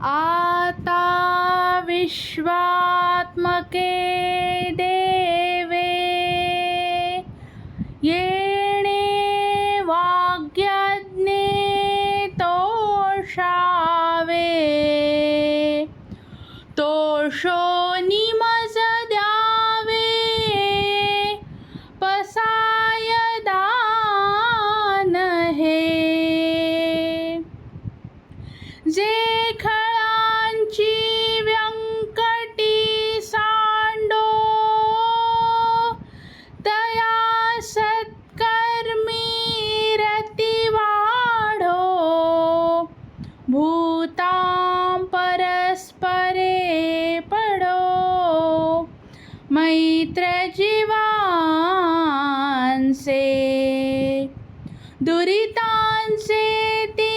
आता विश्वात्मके देवे। येणे वाग्यज्ञे तोषावे। तोषो निमज द्यावे पसाय दान हे जे भूतां परस्परे पडो। मैत्र जीवांसे दुरितांचे तिमिर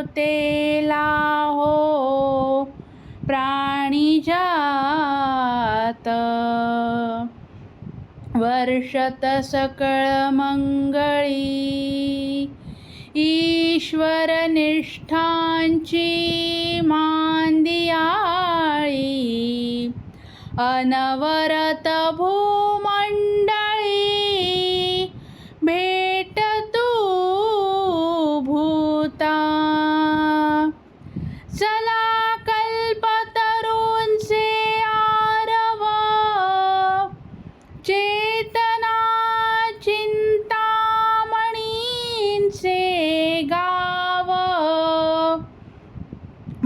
तेला हो प्राणीजात वर्षत सकळ मंगळी ईश्वरनिष्ठांची मांदियाळी. अनवरत भू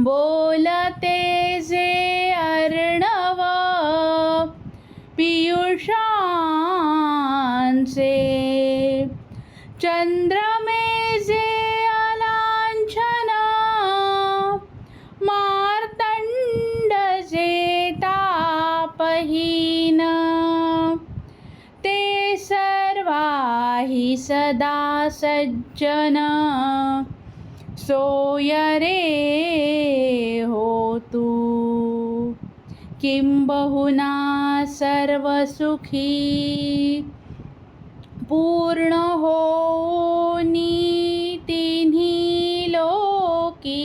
बोलते जे अर्णव पियुषांचे चंद्रमे जे अलांछन, मार्तंड जे तापहीन। ते सर्वाही सदा सज्जन। सोय किंबहुना सर्वसुखी। पूर्ण हो तिन्ही लोकी।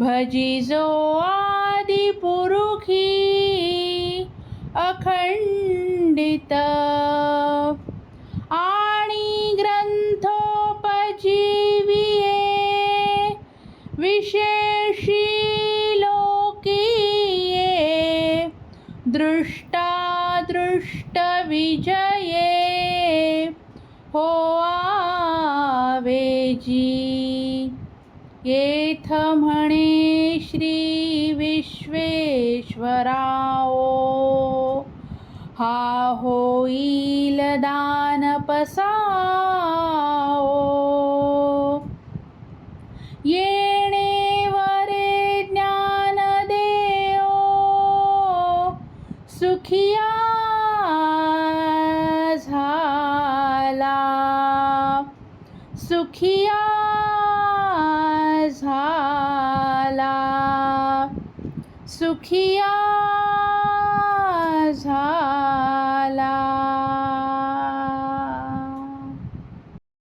भजिजो आदि पुरुखी अखंडित आणि ग्रंथोपजीविये विशेषी दृष्टादृष्ट विजये हो आवेजी येथ म्हणे श्री विश्वेश्वराओ हा होईल दान सुखिया झाला. सुखिया झाला. सुखिया